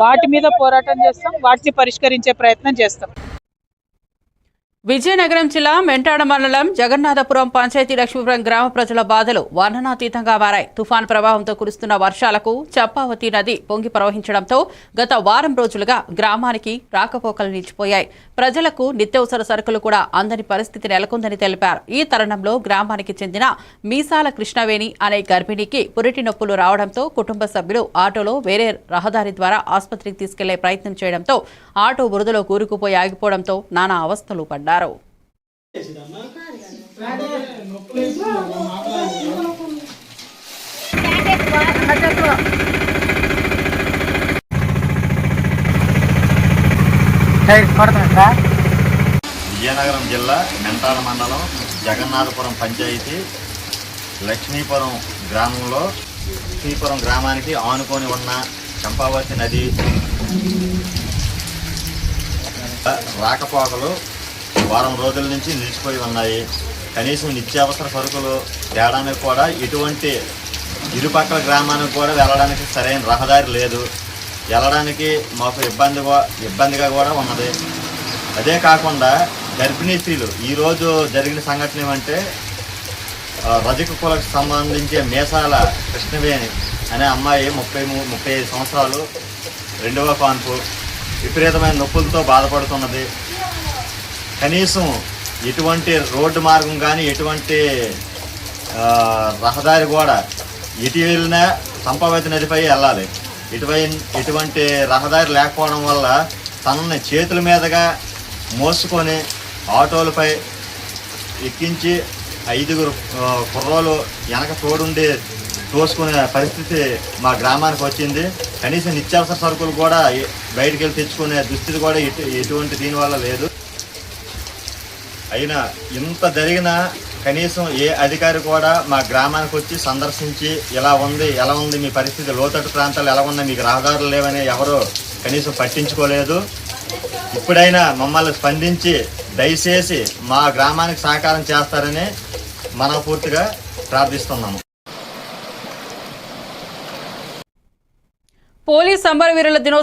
వాటి మీద పోరాటం చేస్తాం వాటిని పరిష్కరించే ప్రయత్నం చేస్తాం. విజయనగరం జిల్లా మెంటాడ మండలం జగన్నాథపురం పంచాయతీ లక్ష్మీపురం గ్రామ ప్రజల బాధలు వర్ణనాతీతంగా మారాయి. తుఫాన్ ప్రభావంతో కురుస్తున్న వర్షాలకు చప్పావతి నది పొంగి ప్రవహించడంతో గత వారం రోజులుగా గ్రామానికి రాకపోకలు నిలిచిపోయాయి. ప్రజలకు నిత్యవసర సరుకులు కూడా అందని పరిస్థితి నెలకొందని తెలిపారు. ఈ తరుణంలో గ్రామానికి చెందిన మీసాల కృష్ణవేణి అనే గర్భిణికి పురిటి నొప్పులు రావడంతో కుటుంబ సభ్యులు ఆటోలో వేరే రహదారి ద్వారా ఆసుపత్రికి తీసుకెళ్ళే ప్రయత్నం చేయడంతో ఆటో బురదలో కూరుకుపోయి ఆగిపోవడంతో నానా అవస్థలు పడ్డారు విజయనగరం జిల్లా మెంటాల మండలం జగన్నాథపురం పంచాయతీ లక్ష్మీపురం గ్రామంలో లక్ష్మీపురం గ్రామానికి ఆనుకొని ఉన్న చంపావతి నది రాకపోకలు వారం రోజుల నుంచి నిలిచిపోయి ఉన్నాయి. కనీసం నిత్యావసర సరుకులు తేడానికి కూడా ఎటువంటి ఇరుపక్కల గ్రామానికి కూడా వెళ్ళడానికి సరైన రహదారి లేదు. వెళ్ళడానికి మాకు ఇబ్బందిగా ఇబ్బందిగా కూడా ఉన్నది. అదే కాకుండా గర్భిణీ స్త్రీలు ఈరోజు జరిగిన సంఘటన ఏమంటే రజక కులకు సంబంధించి మేసాల కృష్ణవేణి అనే అమ్మాయి ముప్పై ముప్పై ఐదు సంవత్సరాలు రెండవ కాన్పు విపరీతమైన నొప్పులతో బాధపడుతున్నది. కనీసం ఎటువంటి రోడ్డు మార్గం కానీ ఎటువంటి రహదారి కూడా ఇటు వెళ్ళినా సంపవతి నదిపై వెళ్ళాలి. ఇటువై ఎటువంటి రహదారి లేకపోవడం వల్ల తనని చేతుల మీదుగా మోసుకొని ఆటోలపై ఎక్కించి ఐదుగురు కుర్రోలు వెనక తోడుండి తోసుకునే పరిస్థితి మా గ్రామానికి వచ్చింది. కనీసం నిత్యావసర సరుకులు కూడా బయటికి వెళ్ళి తెచ్చుకునే దుస్థితి కూడా ఎటు ఎటువంటి దీనివల్ల లేదు. అయినా ఇంత జరిగినా కనీసం ఏ అధికారి కూడా మా గ్రామానికి వచ్చి సందర్శించి ఇలా ఉంది ఎలా ఉంది మీ పరిస్థితి లోతట్టు ప్రాంతాలు ఎలా ఉన్నాయి మీకు రహదారులు లేవని ఎవరు కనీసం పట్టించుకోలేదు. ఇప్పుడైనా మమ్మల్ని స్పందించి దయచేసి మా గ్రామానికి సహకారం చేస్తారని మనపూర్తిగా ప్రార్థిస్తున్నాము. పోలీస్ సమరవీరుల దినోత్సవం